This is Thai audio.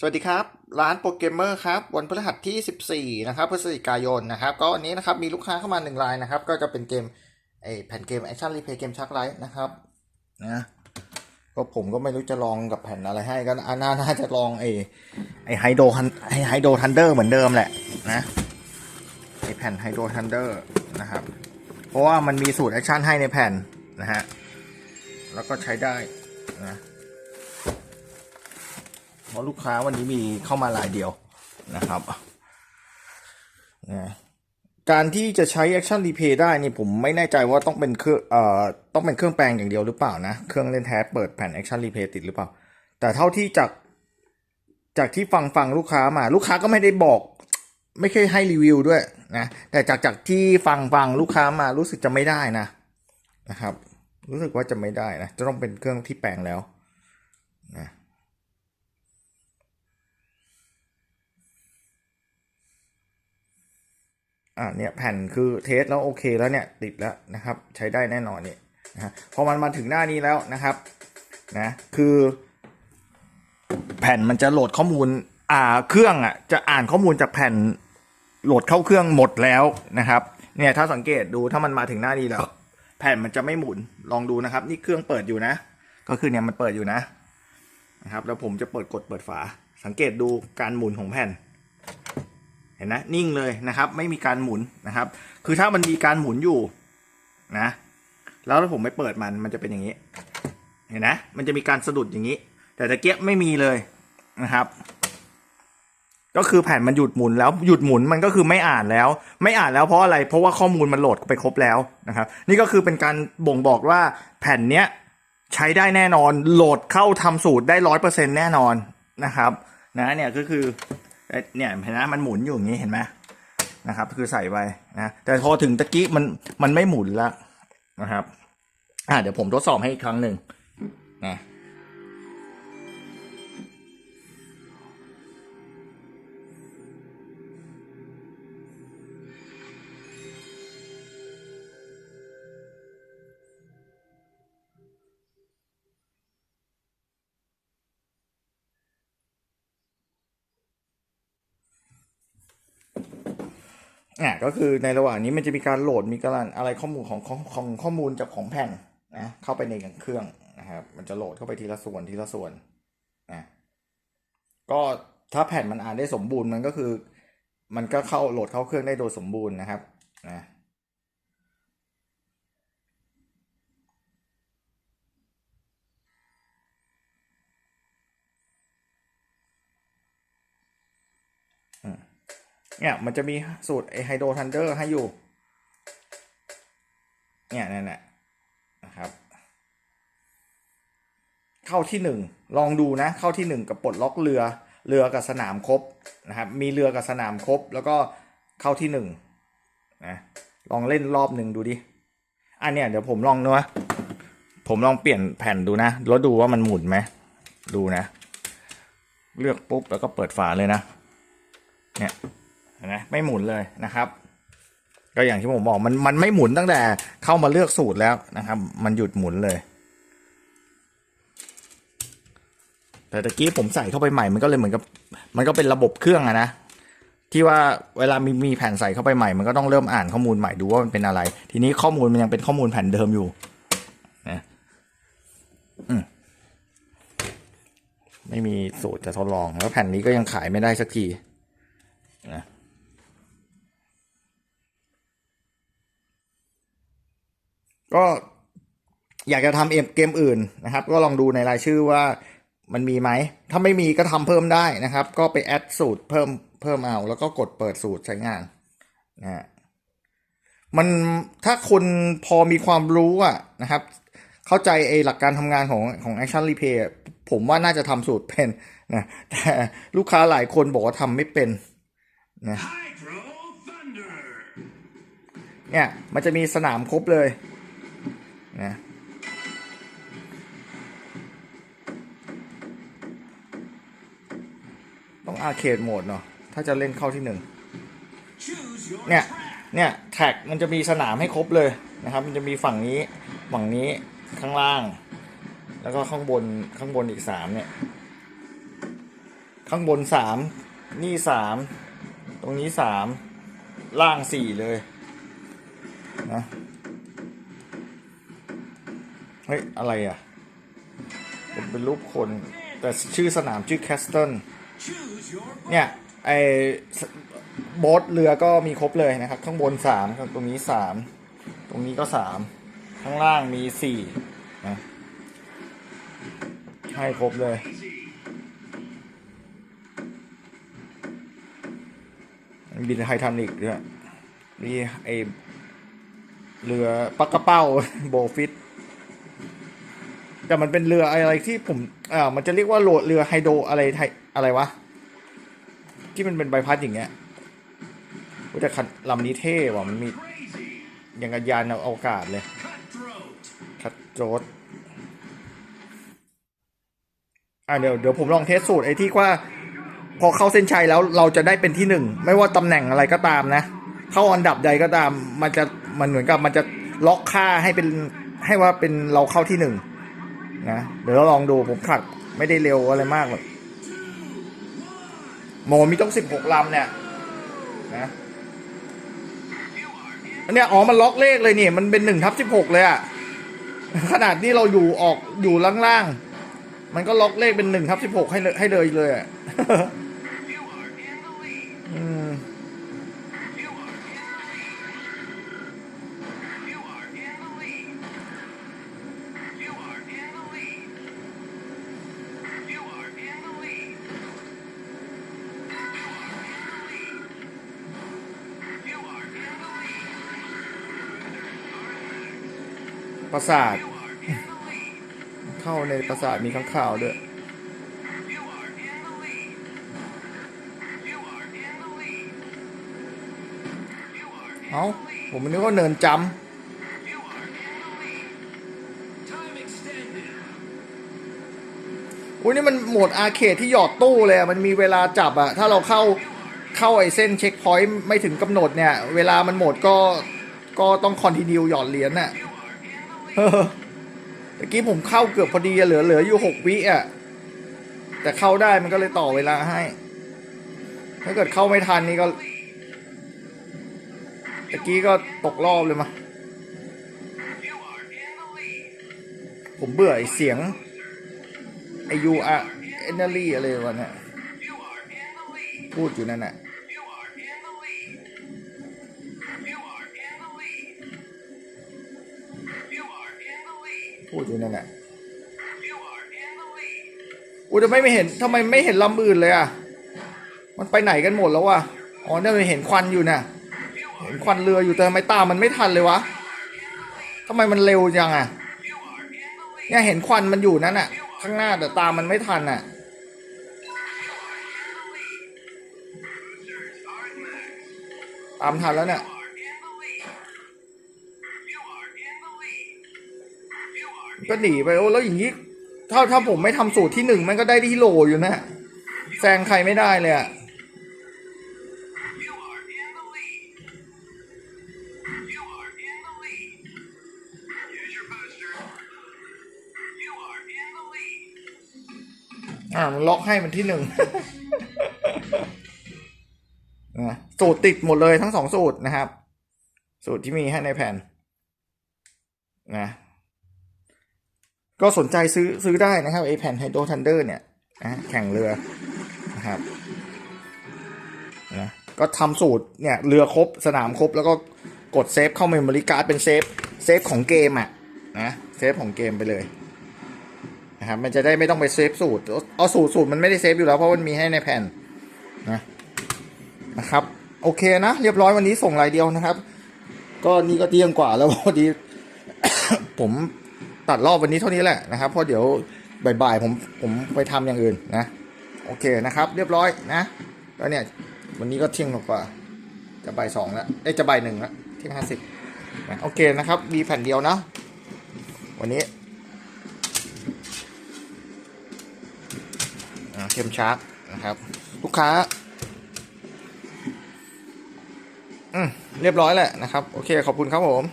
สวัสดีครับ ร้านโปรเกมเมอร์ครับ วันพฤหัสที่ 14 นะครับพฤศจิกายนนะครับ ก็วันนี้นะครับมีลูกค้าเข้ามาหนึ่งรายนะครับ ก็จะเป็นเกมไอแผ่นเกมแอคชั่นรีเพย์เกมชักไลท์นะครับนะก็ผมก็ไม่รู้จะลองกับแผ่นอะไรให้ก็น่าน่าจะลองไอไอไฮโดฮันไอไฮโดทันเดอร์เหมือนเดิมแหละนะไอแผ่นไฮโดทันเดอร์นะครับ เพราะว่ามันมีสูตรแอคชั่นให้ในแผ่นนะฮะแล้วก็ใช้ได้นะ ราะลูกค้าวันนี้มีเข้ามารายเดียวนะครับนะการที่จะใช้ Action Replay ได้นี่ผมไม่แน่ใจว่าต้องเป็นเครื่องเอ่อต้องเป็นเครื่องแปลงอย่างเดียวหรือเปล่านะ เครื่องเล่นแท้เปิดแผ่น Action Replay ติดหรือเปล่า แต่เท่าที่จากจากที่ฟังฟังลูกค้ามา ลูกค้าก็ไม่ได้บอก ไม่เคยให้รีวิวด้วยนะแต่จากจากที่ฟังฟังลูกค้ามารู้สึกจะไม่ได้นะนะครับ รู้สึกว่าจะไม่ได้นะจะต้องเป็นเครื่องที่แปลงแล้วนะ อ่าเนี่ยแผ่นคือเทสแล้วโอเคแล้วเนี่ยติดแล้วนะครับใช้ได้แน่นอนเนี่ยนะฮะพอมันมาถึงหน้านี้แล้วนะครับนะคือ แผ่นมันจะโหลดข้อมูลอ่าเครื่องอะจะอ่านข้อมูลจากแผ่นโหลดเข้าเครื่องหมดแล้วนะครับเนี่ยถ้าสังเกตดูถ้ามันมาถึงหน้านี้แล้ว แผ่นมันจะไม่หมุนลองดูนะครับ นี่เครื่องเปิดอยู่นะ ก็คือเนี่ยมันเปิดอยู่นะนะครับแล้วผมจะเปิดกดเปิดฝา สังเกตดูการหมุนของแผ่น เห็นนะนิ่งเลยนะครับ ไม่มีการหมุนนะครับ คือถ้ามันมีการหมุนอยู่นะ แล้วถ้าผมไม่เปิดมันมันจะเป็นอย่างนี้ เห็นนะมันจะมีการสะดุดอย่างนี้ แต่ตะเกียบไม่มีเลยนะครับ ก็คือแผ่นมันหยุดหมุนแล้วหยุดหมุนมันก็คือไม่อ่านแล้ว ไม่อ่านแล้วเพราะอะไรเพราะว่าข้อมูลมันโหลดไปครบแล้วนะครับ นี่ก็คือเป็นการบ่งบอกว่าแผ่นเนี้ยใช้ได้แน่นอนโหลดเข้าทำสูตรได้ร้อยเปอร์เซ็นแน่นอนนะครับ นะเนี่ยก็คือ เนี่ยเห็นไหมมันหมุนอยู่อย่างนี้เห็นไหมนะครับ คือใส่ไปนะแต่พอถึงตะกี้มันมันไม่หมุนแล้วนะครับ อ่าเดี๋ยวผมทดสอบให้อีกครั้งหนึ่งนะ อะก็คือในระหว่างนี้มันจะมีการโหลดมีการอะไรข้อมูลของของของข้อมูลจากของแผ่นนะเข้าไปในเครื่องนะครับ มันจะโหลดเข้าไปทีละส่วนทีละส่วนนะก็ถ้าแผ่นมันอ่านได้สมบูรณ์มันก็คือ มันก็เข้าโหลดเข้าเครื่องได้โดยสมบูรณ์นะครับนะ เนี่ยมันจะมีสูตรไอไฮโดรทันเดอร์ให้อยู่ เนี่ยนั่นแหละนะครับ เข้าที่หนึ่งลองดูนะเข้าที่หนึ่งกับปลดล็อกเรือเรือกับสนามครบนะครับ มีเรือกับสนามครบ แล้วก็เข้าที่หนึ่งนะลองเล่นรอบหนึ่งดูดิอันเนี้ยเดี๋ยวผมลองนะผมลองเปลี่ยนแผ่นดูนะแล้วดูว่ามันหมุนไหมดูนะ เลือกปุ๊บแล้วก็เปิดฝาเลยนะ เนี่ย นไมไม่หมุนเลยนะครับ ก็อย่างที่ผมบอกมันมันไม่หมุนตั้งแต่เข้ามาเลือกสูตรแล้วนะครับ มันหยุดหมุนเลย แต่ตะกี้ผมใส่เข้าไปใหม่มันก็เลยเหมือนกับ มันก็เป็นระบบเครื่องอะนะที่ว่าเวลามีมีแผ่นใส่เข้าไปใหม่ มันก็ต้องเริ่มอ่านข้อมูลใหม่ดูว่ามันเป็นอะไร ทีนี้ข้อมูลมันยังเป็นข้อมูลแผ่นเดิมอยู่นะอืมไม่มีสูตรจะทดลอง แล้วแผ่นนี้ก็ยังขายไม่ได้สักทีนะ ก็อยากจะทำเกมอื่นนะครับ ก็ลองดูในรายชื่อว่ามันมีไหม ถ้าไม่มีก็ทำเพิ่มได้นะครับ ก็ไปแอดสูตรเพิ่มเพิ่มเอา แล้วก็กดเปิดสูตรใช้งานนะฮะมันถ้าคนพอมีความรู้อะนะครับ เข้าใจไอ้หลักการทำงานของของ Action Replay อะผมว่าน่าจะทำสูตรเป็นนะแต่ลูกค้าหลายคนบอกว่าทำไม่เป็นนะ Hydro Thunder! เนี่ยมันจะมีสนามครบเลย นะต้องอาร์เคดโหมดเนาะถ้าจะเล่นเข้าที่หนึ่งเนี่ยเนี่ยแท็กมันจะมีสนามให้ครบเลยนะครับ มันจะมีฝั่งนี้ฝั่งนี้ข้างล่าง แล้วก็ข้างบนข้างบนอีกสามเนี่ยข้างบนสามนี่สามตรงนี้สามล่างสี่เลยนะ เฮ้ย อะไรอะเป็นเป็นรูปคน แต่ชื่อสนามชื่อแคสเทิลเนี่ยไอสโบ๊ทเรือก็มีครบเลยนะครับ ข้างบนสามตรงนี้สามตรงนี้ก็สามข้างล่างมีสี่นะให้ครบเลยบินไททานิกด้วยมีไอเรือปักกระเป้าโบฟิต แต่มันเป็นเรืออะไรที่ผมอ่ามันจะเรียกว่าโหลดเรือไฮโดรอะไรไทยอะไรวะ ที่มันเป็นใบพัดอย่างเงี้ยโอ้แต่คันลำนี้เท่ว่ะมันมีอย่างกับยานอวกาศเลย cutthroat. คัดโจดอะเดี๋ยวเดี๋ยวผมลองเทสสูตรไอ้ที่ว่า พอเข้าเส้นชัยแล้วเราจะได้เป็นที่หนึ่ง ไม่ว่าตำแหน่งอะไรก็ตามนะ เข้าอันดับใดก็ตาม มันจะมันเหมือนกับมันจะล็อกค่าให้เป็นให้ว่าเป็นเราเข้าที่หนึ่ง นะเดี๋ยวเราลองดูผมขัดไม่ได้เร็วอะไรมากหรอกโมมีต้องสิบหกลำเนี่ยนะอันเนี้ยอ๋อมันล็อกเลขเลยนี่ มันเป็นหนึ่งทับสิบหกเลยอะขนาดที่เราอยู่ออกอยู่ล่างๆ มันก็ล็อกเลขเป็นหนึ่งทับสิบหกให้เลยให้เลยเลยอะอืม ระสาท เข้าในประสาทมีข้างข่าวด้วย เอ้า ผมนึกว่าเนินจำอุ้ยนี่มันโหมดอาเคดที่หยอดตู้เลยอะมันมีเวลาจับอะถ้าเราเข้าเข้าไอเส้นเช็คพอยต์ไม่ถึงกำหนดเนี่ย เวลามันหมดก็ก็ต้องคอนติเนียหยอดเหรียญน่ะ ตะกี้ผมเข้าเกือบพอดีเหลือเหลืออยู่หกวิอะ แต่เข้าได้มันก็เลยต่อเวลาให้ ถ้าเกิดเข้าไม่ทันนี่ก็ตะกี้ก็ตกรอบเลยมา ผมเบื่อไอเสียงไอยูอะเอเนอรี่อะไรวะเนี่ยพูดอยู่นั่นน่ะ พูดอยู่นั่นน่ะอุ้ยทำไมไม่เห็นทำไมไม่เห็นลำอื่นเลยอะ มันไปไหนกันหมดแล้ววะ อ๋อเนี่ยมันเห็นควันอยู่น่ะเห็นควันเรืออยู่แต่ทำไมตามมันไม่ทันเลยวะทำไมมันเร็วจังอะ เนี่ยเห็นควันมันอยู่นั่นน่ะ ข้างหน้าแต่ตามมันไม่ทันน่ะตามทันแล้วเนี่ย ก็หนีไปโอ้แล้วอย่างนี้ถ้าถ้าผมไม่ทำสูตรที่หนึ่งมันก็ได้ที่โหลอยู่นะแซงใครไม่ได้เลยอะอ่ามันล็อกให้มันที่หนึ่งนะสูตรติดหมดเลยทั้งสองสูตรนะครับ สูตรที่มีให้ในแผ่นนะ ก็สนใจซื้อซื้อได้นะครับไอแผ่นไฮโดรทันเดอร์เนี่ยนะแข่งเรือนะครับนะก็ทำสูตรเนี่ยเรือครบสนามครบแล้วก็กดเซฟเข้าเมมโมรี่การ์ดเป็นเซฟเซฟของเกมอะนะเซฟของเกมไปเลยนะครับมันจะได้ไม่ต้องไปเซฟสูตรเอาสูตรสูตรมันไม่ได้เซฟอยู่แล้วเพราะมันมีให้ในแผ่นนะนะครับ โอเคนะ เรียบร้อยวันนี้ส่งรายเดียวนะครับ ก็นี่ก็เที่ยงกว่าแล้วพอดี ผม ตัดรอบวันนี้เท่านี้แหละนะครับเพราะเดี๋ยวบ่ายๆผมผมไปทำอย่างอื่นนะ โอเคนะครับ เรียบร้อยนะแล้วเนี่ยวันนี้ก็เที่ยงกว่าจะบ่ายสองแล้วเอ้จะบ่ายหนึ่งแล้วเที่ยงห้าสิบโอเคนะครับ มีแผ่นเดียวนะ วันนี้เข้มชาร์กนะครับ ลูกค้าอืมเรียบร้อยแหละนะครับ โอเค ขอบคุณครับผม